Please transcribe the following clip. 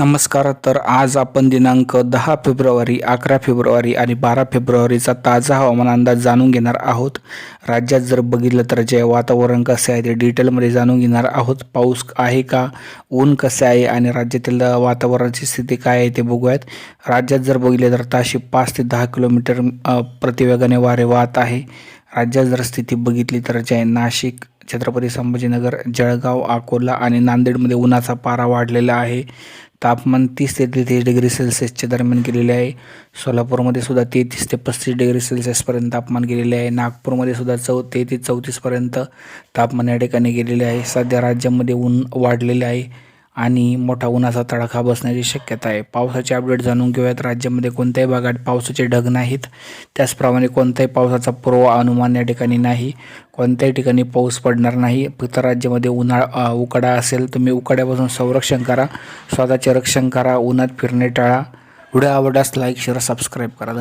नमस्कार तर आज आपण दिनांक दहा फेब्रुवारी अकरा फेब्रुवारी आणि बारा फेब्रुवारीचा ताजा हवामान अंदाज जाणून घेणार आहोत. राज्यात जर बघितलं तर जे वातावरण कसे आहे ते डिटेलमध्ये जाणून घेणार आहोत. पाऊस आहे का? ऊन कसे आहे? आणि राज्यातील वातावरणाची स्थिती काय आहे ते बघूयात. राज्यात जर बघितले तर ताशी पाच ते दहा किलोमीटर प्रतिवेगाने वारे वाहत आहे. राज्यात जर स्थिती बघितली तर जे आहे नाशिक छत्रपती संभाजीनगर जळगाव अकोला आणि नांदेडमध्ये उन्हाचा पारा वाढलेला आहे. तापमान तीस ते तेहतीस डिग्री सेल्सिअसच्या दरम्यान गेलेले आहे. सोलापूरमध्ये सुद्धा तेहतीस ते पस्तीस डिग्री सेल्सिअसपर्यंत तापमान गेलेले आहे. नागपूरमध्ये सुद्धा चौ तेहतीस चौतीसपर्यंत तापमान या ठिकाणी गेलेले आहे. सध्या राज्यामध्ये ऊन वाढलेले आहे. आणि मोठा उन्हाचा तडाखा बसण्याची शक्यता आहे. पावसाचे अपडेट जाणून घेऊयात. राज्यामध्ये कोणत्याही भागात पावसाचे ढग नाहीत. त्याचप्रमाणे कोणत्याही पावसाचा पूर्व अनुमान या ठिकाणी नाही. कोणत्याही ठिकाणी पाऊस पडणार नाही. फक्त राज्यामध्ये उन्हाळा उकडा उकाडा असेल तुम्ही उकाड्यापासून संरक्षण करा. स्वतःचे रक्षण करा. उन्हात फिरणे टाळा. व्हिडिओ आवडल्यास लाईक शेअर सबस्क्राईब करा.